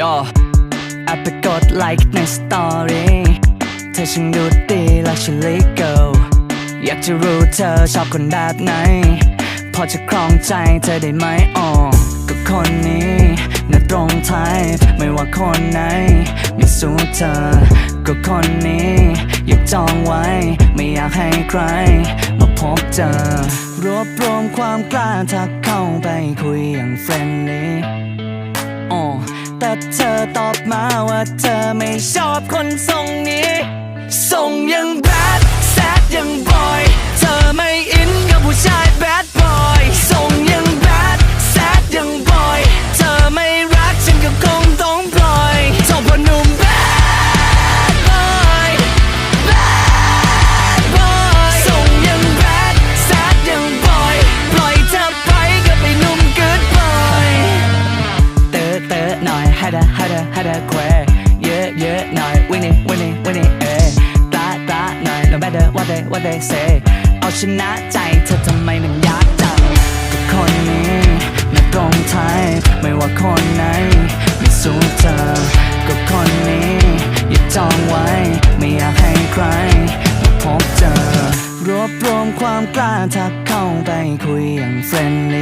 ย่อแอบไปกดไลค์ในสตอรี่เธอช่างดูดีและฉันลิเกิลอยากจะรู้เธอชอบคนแบบไหน พอจะครองใจเธอได้ไหมอ๋อก็คนนี้น่าตรงไทยไม่ว่าคนไหน ไม่สู้เธอ ก็คนนี้ อยากจองไว้ ไม่อยากให้ใคร มาพบเจอ รวบรวมความกล้าทักเข้าไปคุยอย่างเฟรนลี่ แต่เธอตอบมาว่าเธอไม่ชอบคนทรงนี้ ทรงยังแบดแซดยังบอย อะหน่อยฮัดะฮัดะฮัดะแควเยอะเยอะหน่อยวินี่วินี่วินี่เอตาตาหน่อย no matter what they what they say เอาชนะใจเธอทำไมมันยากจังก็คนนี้ไมันตรงไทยไม่ว่าคนไหนไม่สู้เธอก็คนนี้อย่าจองไว้ ไม่อยากให้ใครมาพบเจอรวบรวมความกล้าทักเข้าไปคุยอย่างเฟรนลี